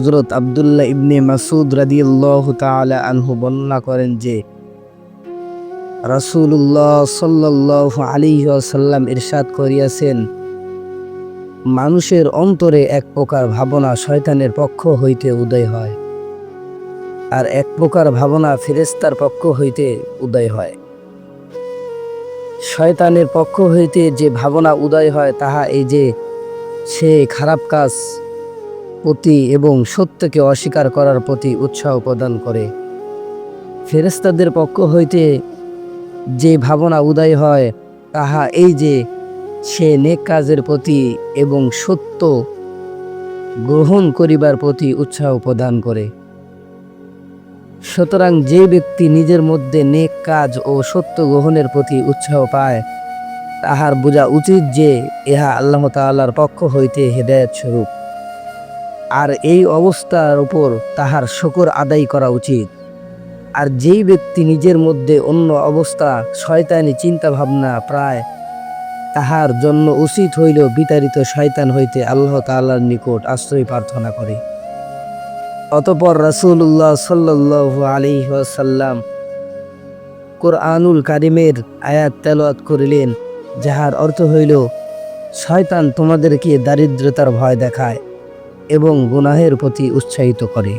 হজরত আবদুল্লাহ ইবনে মাসুদ রাদিয়াল্লাহ তাআলা আনহু বর্ণনা করেন যে, রাসূলুল্লাহ সাল্লাল্লাহু আলাইহি ওয়াসাল্লাম ইরশাদ করিয়াছেন, মানুষের অন্তরে এক প্রকার ভাবনা শয়তানের পক্ষ হইতে উদয় হয় আর এক প্রকার ভাবনা ফেরেস্তার পক্ষ হইতে উদয় হয়। শয়তানের পক্ষ হইতে যে ভাবনা উদয় হয় তাহা এই যে সে খারাপ কাজ প্রতি এবং সত্যকে অস্বীকার করার প্রতি উৎসাহ প্রদান করে। ফেরেস্তাদের পক্ষ হইতে যে ভাবনা উদয় হয়, তাহা এই যে, সে নেক কাজের প্রতি এবং সত্য গ্রহণ করিবার প্রতি উৎসাহ প্রদান করে। সুতরাং যে ব্যক্তি নিজের মধ্যে নেক কাজ ও সত্য গ্রহণের প্রতি উৎসাহ পায়, তাহার বোঝা উচিত যে, ইহা আল্লাহ তাআলার পক্ষ হইতে হেদায়ত স্বরূপ। আর এই অবস্থার উপর তাহার শকর আদায় করা উচিত। আর যেই ব্যক্তি নিজের মধ্যে অন্য অবস্থা, শয়তানি চিন্তা ভাবনা প্রায়, তাহার জন্য উচিত হইল বিতাড়িত শয়তান হইতে আল্লাহ তাআলার নিকট আশ্রয় প্রার্থনা করে। অতপর রাসূলুল্লাহ সাল্লাল্লাহু আলাইহি ওয়াসাল্লাম কোরআনুল কারিমের আয়াত তেলাওয়াত করিলেন, যাহার অর্থ হইল, শয়তান তোমাদেরকে দারিদ্রতার ভয় দেখায়। এবং গুনাহের প্রতি উৎসাহিত করে।